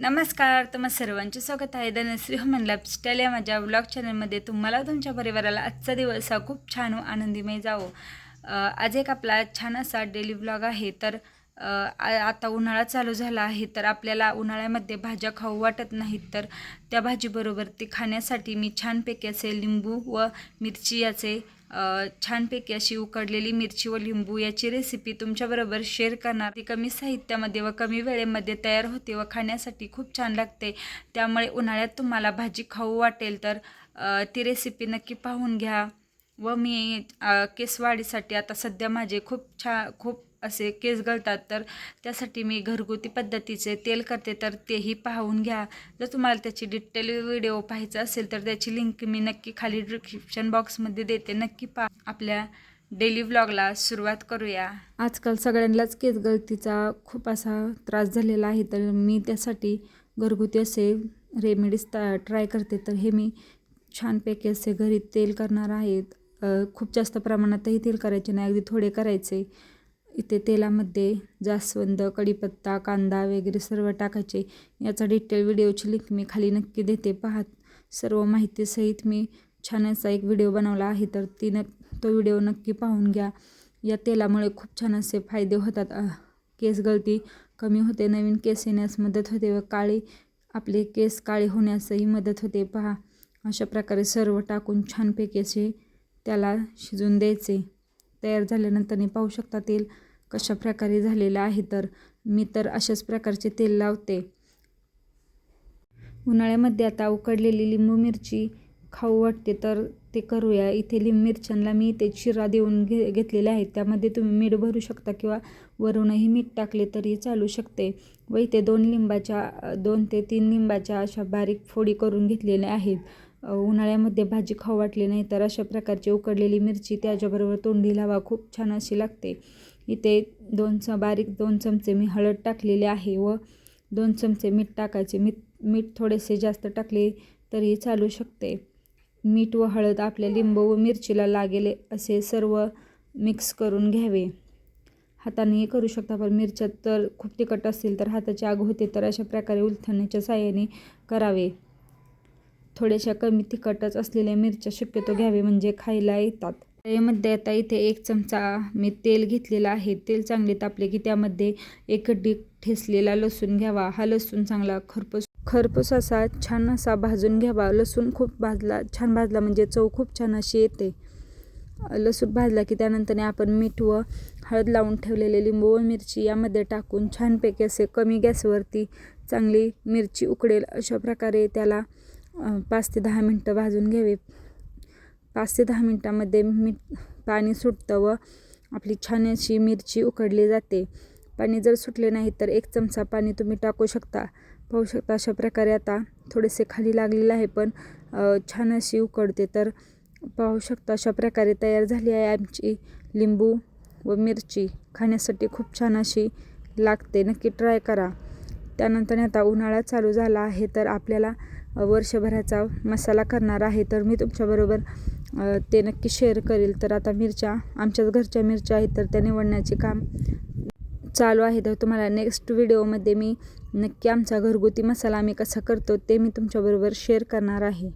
नमस्कार तुम्हा सर्वांचे स्वागत आहे. धनश्री ह्युमन लाईफस्टाईल या माझ्या ब्लॉग चॅनलमध्ये तुम्हाला तुमच्या परिवाराला आजचा दिवस हा खूप छान व आनंदीमय जावो. आज एक आपला छान असा डेली ब्लॉग आहे. तर आता उन्हाळा चालू झाला आहे. तर आपल्याला उन्हाळ्यामध्ये भाज्या खाऊ वाटत नाहीत. तर त्या भाजीबरोबर ते खाण्यासाठी मी छानपैकी असे लिंबू व मिरची याचे छानपैकी अशी उकडलेली मिरची व लिंबू याची रेसिपी तुमच्याबरोबर शेअर करणार. ती कमी साहित्यामध्ये व कमी वेळेमध्ये तयार होते व खाण्यासाठी खूप छान लागते. त्यामुळे उन्हाळ्यात तुम्हाला भाजी खाऊ वाटेल तर ती रेसिपी नक्की पाहून घ्या. व मी केसवाडीसाठी आता सध्या माझे खूप छा खूप असे केस गळतात तर त्यासाठी मी घरगुती पद्धतीचे तेल करते तर तेही पाहून घ्या. जर तुम्हाला त्याची डिटेल व्हिडिओ पाहायचा असेल तर त्याची लिंक मी नक्की खाली डिस्क्रिप्शन बॉक्समध्ये देते. नक्की पा आपल्या डेली व्लॉगला सुरुवात करूया. आजकाल सगळ्यांनाच केस गळतीचा खूप असा त्रास झालेला आहे तर मी त्यासाठी घरगुती असे रेमेडीज ट्राय करते. तर हे मी छानपैकी असे घरी तेल करणार आहेत खूप जास्त प्रमाणातही तेल करायचे नाही. अगदी थोडे करायचे. इथे तेलामध्ये जास्वंद कढीपत्ता कांदा वगैरे सर्व टाकायचे. याचा डिटेल व्हिडिओची लिंक मी खाली नक्की देते. पाहत सर्व माहितीसहित मी छान असा एक व्हिडिओ बनवला आहे. तर ती न तो व्हिडिओ नक्की पाहून घ्या. या तेलामुळे खूप छान असे फायदे होतात. केस गळती कमी होते. नवीन केस येण्यास मदत होते व काळे आपले केस काळे होण्यासही मदत होते. पहा. अशा प्रकारे सर्व टाकून छानपैकी असे त्याला शिजून द्यायचे. तयार झाल्यानंतर पाहू शकता तेल कशा प्रकारे झालेलं आहे तर मी तर अशाच प्रकारचे तेल लावते. उन्हाळ्यामध्ये आता उकडलेली लिंबू मिरची खाऊ वाटते तर ते करूया. इथे लिंब मिरच्यांना मी इथे चिरा देऊन घे घेतलेले आहेत. त्यामध्ये तुम्ही मीठ भरू शकता किंवा वरूनही मीठ टाकले तरी चालू शकते. व इथे दोन लिंबाच्या दोन ते तीन लिंबाच्या अशा बारीक फोडी करून घेतलेल्या आहेत. उन्हाळ्यामध्ये भाजी खाऊ वाटली नाही तर अशा प्रकारची उकडलेली मिरची त्याच्याबरोबर तोंडी लावा खूप छान अशी लागते. इथे दोन च बारीक दोन चमचे मी हळद टाकलेले आहे व दोन चमचे मीठ टाकायचे. मीठ मीठ थोडेसे जास्त टाकले तरी चालू शकते. मीठ व हळद आपल्या लिंबू व मिरचीला लागेल असे सर्व मिक्स करून घ्यावे. हातानेही करू शकता पण मिरच्या तर खूप तिखट असतील तर हाताची आग होते तर अशा प्रकारे उलथण्याच्या साह्याने करावे. थोड्याशा कमी तिखटच असलेल्या मिरच्या शक्यतो घ्यावे म्हणजे खायला येतात. यामध्ये आता इथे एक चमचा मी तेल घेतलेला आहे. तेल चांगले तापले की त्यामध्ये एक डीक ठेसलेला लसूण घ्यावा. हा लसूण चांगला खरपूस खरपूस असा छान असा भाजून घ्यावा. लसूण खूप भाजला छान भाजला म्हणजे चव खूप छान अशी येते. लसूण भाजला की त्यानंतर आपण मीठ व हळद लावून ठेवलेले लिंबू व मिरची यामध्ये टाकून छानपैकी असे कमी गॅसवरती चांगली मिरची उकडेल अशा प्रकारे त्याला पाच ते दहा मिनटं भाजून घ्यावे. पाच ते दहा मिनटामध्ये मीठ पाणी सुटतं व आपली छान अशी मिरची उकडली जाते. पाणी जर सुटले नाही तर एक चमचा पाणी तुम्ही टाकू शकता. पाहू शकता अशा प्रकारे आता थोडेसे खाली लागलेलं आहे पण छान अशी उकडते. तर पाहू शकता अशा प्रकारे तयार झाली आहे आमची लिंबू व मिरची. खाण्यासाठी खूप छान अशी लागते. नक्की ट्राय करा. त्यानंतर आता उन्हाळा चालू झाला आहे तर आपल्याला वर्षभराचा मसाला करणार आहे तर मी तुमच्याबरोबर ते नक्की शेअर करेल. तर आता मिरच्या आमच्याच घरच्या मिरच्या आहेत तर त्या निवडण्याचे काम चालू आहे. तर तुम्हाला नेक्स्ट व्हिडिओमध्ये मी नक्की आमचा घरगुती मसाला आम्ही कसा करतो ते मी तुमच्याबरोबर शेअर करणार आहे.